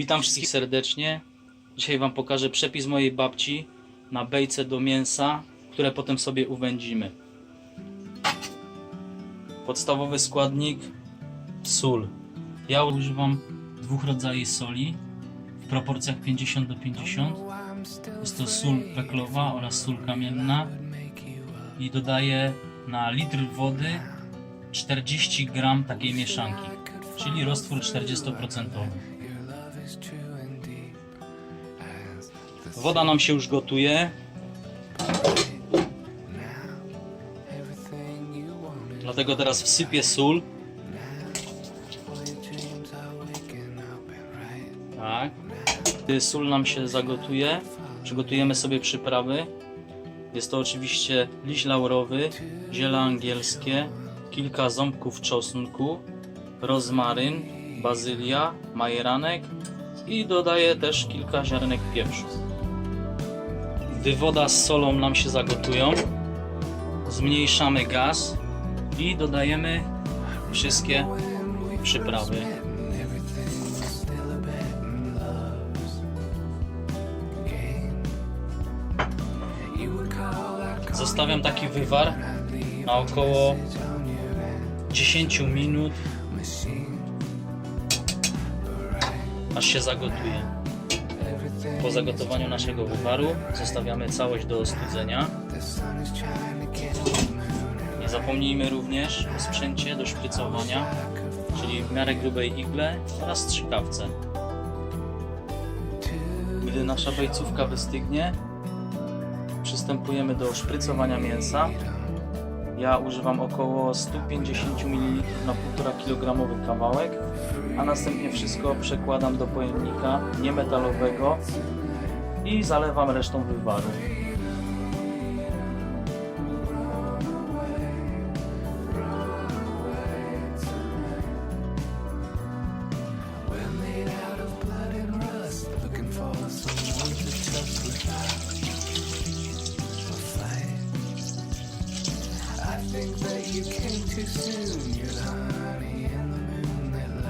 Witam wszystkich serdecznie. Dzisiaj Wam pokażę przepis mojej babci na bejce do mięsa, które potem sobie uwędzimy. Podstawowy składnik sól. Ja używam dwóch rodzajów soli w proporcjach 50 do 50. Jest to sól peklowa oraz sól kamienna i dodaję na litr wody 40 gram takiej mieszanki, czyli roztwór 40%. Woda nam się już gotuje. Dlatego teraz wsypię sól. Tak. Gdy sól nam się zagotuje, przygotujemy sobie przyprawy. Jest to oczywiście liść laurowy, ziele angielskie, kilka ząbków czosnku, rozmaryn, bazylia, majeranek i dodaję też kilka ziarenek pieprzu. Gdy woda z solą nam się zagotują, zmniejszamy gaz i dodajemy wszystkie przyprawy. Zostawiam taki wywar na około 10 minut, aż się zagotuje. Po zagotowaniu naszego wywaru zostawiamy całość do ostudzenia. Nie zapomnijmy również o sprzęcie do szprycowania, czyli w miarę grubej igle oraz strzykawce. Gdy nasza bejcówka wystygnie, przystępujemy do szprycowania mięsa. Ja używam około 150 ml na 1,5 kg kawałek, a następnie wszystko przekładam do pojemnika niemetalowego i zalewam resztą wywaru.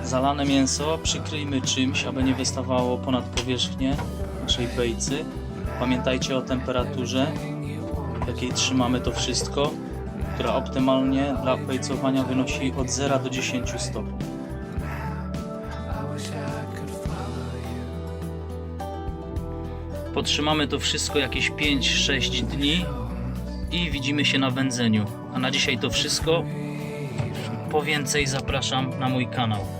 Zalane mięso przykryjmy czymś, aby nie wystawało ponad powierzchnię naszej bejcy. Pamiętajcie o temperaturze, w jakiej trzymamy to wszystko, która optymalnie dla bejcowania wynosi od 0 do 10 stopni. Podtrzymamy to wszystko jakieś 5-6 dni i widzimy się na wędzeniu. A na dzisiaj to wszystko. Po więcej zapraszam na mój kanał.